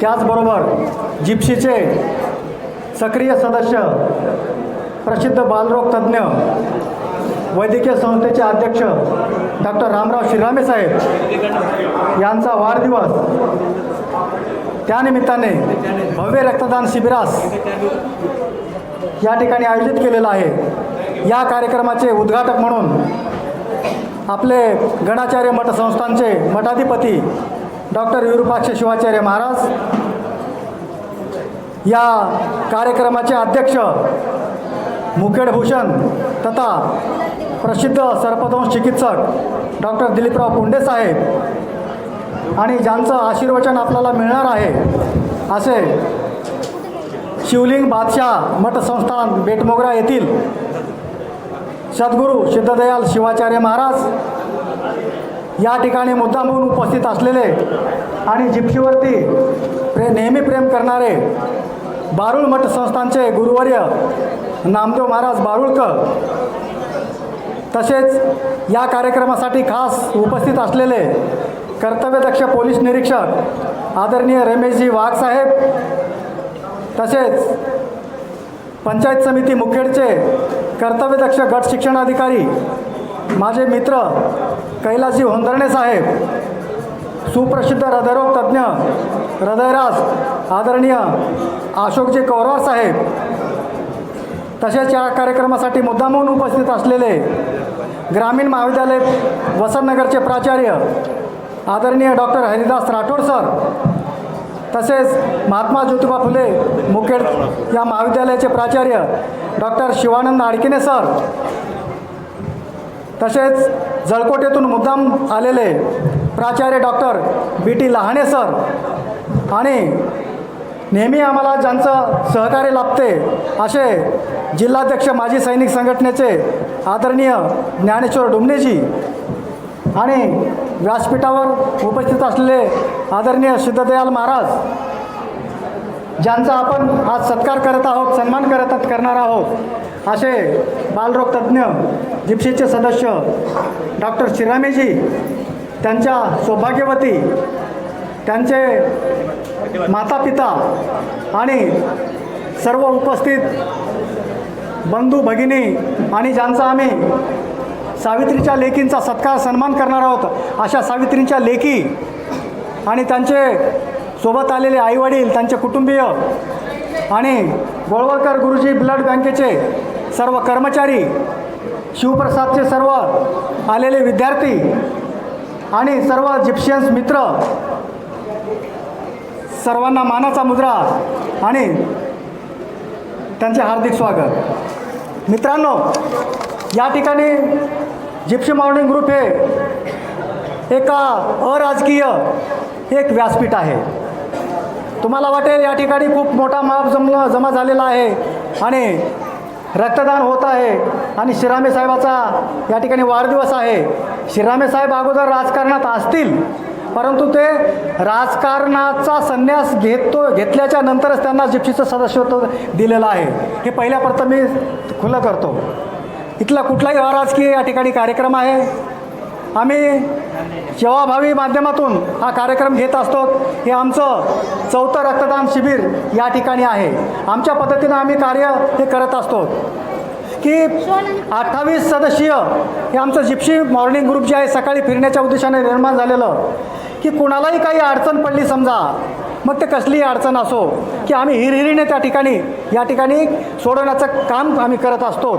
त्याचबरोबर जिप्सीचे सक्रिय सदस्य प्रसिद्ध बालरोग तज्ज्ञ वैद्यकीय संस्थेचे अध्यक्ष डॉक्टर रामराव श्रीरामे साहेब यांचा वाढदिवस. त्यानिमित्ताने भव्य रक्तदान शिबिरास या ठिकाणी आयोजित केलेलं आहे. या कार्यक्रमाचे उद्घाटक म्हणून आपले गणाचार्य मठ संस्थांचे मठाधिपती डॉक्टर विरूपाक्ष शिवाचार्य महाराज या कार्यक्रमाचे अध्यक्ष मुखेडभूषण तथा प्रसिद्ध सर्पदंश चिकित्सक डॉक्टर दिलीपराव पुंडे साहेब. आणि ज्यांचं आशीर्वचन आपल्याला मिळणार आहे असे शिवलिंग बादशाह मठ संस्थान बेटमोगरा येथील सद्गुरू सिद्धदयाल शिवाचार्य महाराज या ठिकाणी मुद्दाम होऊन उपस्थित असलेले आणि जिप्शीवरती प्रे नेहमी प्रेम करणारे बारुळ मठ संस्थांचे गुरुवर्य नामदेव महाराज बारुळकर तसेच या कार्यक्रमासाठी खास उपस्थित असलेले कर्तव्यदक्ष पोलीस निरीक्षक आदरणीय रमेशजी वाघसाहेब तसेच पंचायत समिती मुखेडचे कर्तव्यदक्ष गट शिक्षणाधिकारी माझे मित्र कैलासजी होंदरणे साहेब सुप्रसिद्ध हृदयरोग तज्ज्ञ हृदयराज आदरणीय अशोकजी कौरवार साहेब तसेच या कार्यक्रमासाठी मुद्दा म्हणून उपस्थित असलेले ग्रामीण महाविद्यालय वसंतनगरचे प्राचार्य आदरणीय डॉक्टर हरिदास राठोड सर तसेच महात्मा ज्योतिबा फुले मुखेड या महाविद्यालयाचे प्राचार्य डॉक्टर शिवानंद आडकिने सर तसेच जळकोटेतून मुद्दाम आलेले प्राचार्य doctor B T Lahane sir आणि नेहमी आम्हाला ज्यांचं सहकार्य लाभते असे जिल्हाध्यक्ष माजी सैनिक संघटनेचे आदरणीय ज्ञानेश्वर डुमनेजी आणि व्यासपीठावर उपस्थित असलेले आदरणीय सिद्धदयाल महाराज ज्यांचा आपण आज सत्कार करत आहोत सन्मान करत करणार आहोत. असे बालरोग तज्ज्ञ जिप्सीचे सदस्य डॉक्टर शिरामेजी त्यांच्या सौभाग्यवती त्यांचे माता पिता आणि सर्व उपस्थित बंधू भगिनी आणि ज्यांचा आम्ही सावित्रीच्या लेकींचा सत्कार सन्मान करणार आहोत अशा सावित्रींच्या लेकी आणि त्यांचे सोबत आलेले आईवडील त्यांचे कुटुंबीय आणि गोळवळकर गुरुजी ब्लड बँकेचे सर्व कर्मचारी शिवप्रसादचे सर्व आलेले विद्यार्थी आणि सर्व जिप्शियन्स मित्र सर्वांना मानाचा मुद्रा आणि त्यांचे हार्दिक स्वागत. मित्रांनो या ठिकाणी जिप्शी मॉर्निंग ग्रुप हे एका अराजकीय एक व्यासपीठ आहे. तुम्हाला वाटेल या ठिकाणी खूप मोठा माप जमला जमा झालेला आहे आणि रक्तदान होत आहे. आणि शिरामे साहेबाचा या ठिकाणी वाढदिवस आहे. शिरामे साहेब अगोदर राजकारणात असतील परंतु ते राजकारणाचा संन्यास घेतो घेतल्याच्या नंतरच त्यांना जिप्सीचं सदस्यत्व दिलेलं आहे. हे पहिल्या प्रथम मी खुलं करतो. इथला कुठलाही अराजकीय या ठिकाणी कार्यक्रम आहे. आम्ही सेवाभावी माध्यमातून हा कार्यक्रम घेत असतो. हे आमचं चौथं रक्तदान शिबिर या ठिकाणी आहे. आमच्या पद्धतीनं आम्ही कार्य हे करत असतो. की अठ्ठावीस सदस्यीय हे आमचं जिप्शी मॉर्निंग ग्रुप जे आहे सकाळी फिरण्याच्या उद्देशाने निर्माण झालेलं की कुणालाही काही अडचण पडली समजा मग ते कसलीही अडचण असो की आम्ही हिरहिरीने त्या ठिकाणी या ठिकाणी सोडवण्याचं काम आम्ही करत असतो.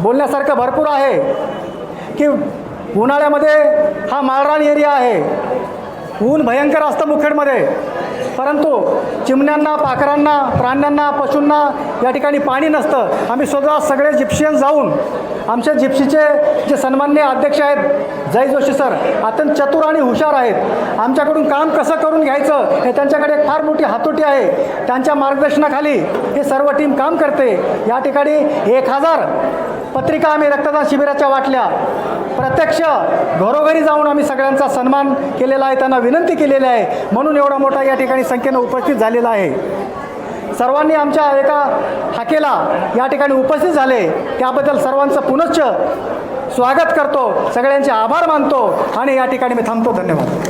बोलण्यासारखं भरपूर आहे की उन्हाळ्यामध्ये हा माळरान एरिया आहे. ऊन भयंकर असतं मुखेडमध्ये. परंतु चिमण्यांना पाखरांना प्राण्यांना पशूंना या ठिकाणी पाणी नसतं. आम्ही स्वतः सगळे जिप्शियन जाऊन आमच्या जिप्सीचे जे सन्मान्य अध्यक्ष आहेत जय जोशी सर अत्यंत चतुर आणि हुशार आहेत. आमच्याकडून काम कसं करून घ्यायचं हे त्यांच्याकडे एक फार मोठी हातोटी आहे. त्यांच्या मार्गदर्शनाखाली हे सर्व टीम काम करते. या ठिकाणी एक हजार पत्रिका आम्ही रक्तदान शिबिराच्या वाटल्या. प्रत्यक्ष घरोघरी जाऊन आम्ही सगळ्यांचा सन्मान केलेला आहे त्यांना विनंती केलेली आहे. म्हणून एवढा मोठा या ठिकाणी संख्येनं उपस्थित झालेला आहे. सर्वांनी आमच्या एका हाकेला या ठिकाणी उपस्थित झाले. त्याबद्दल सर्वांचं पुनश्च स्वागत करतो. सगळ्यांचे आभार मानतो आणि या ठिकाणी मी थांबतो. धन्यवाद.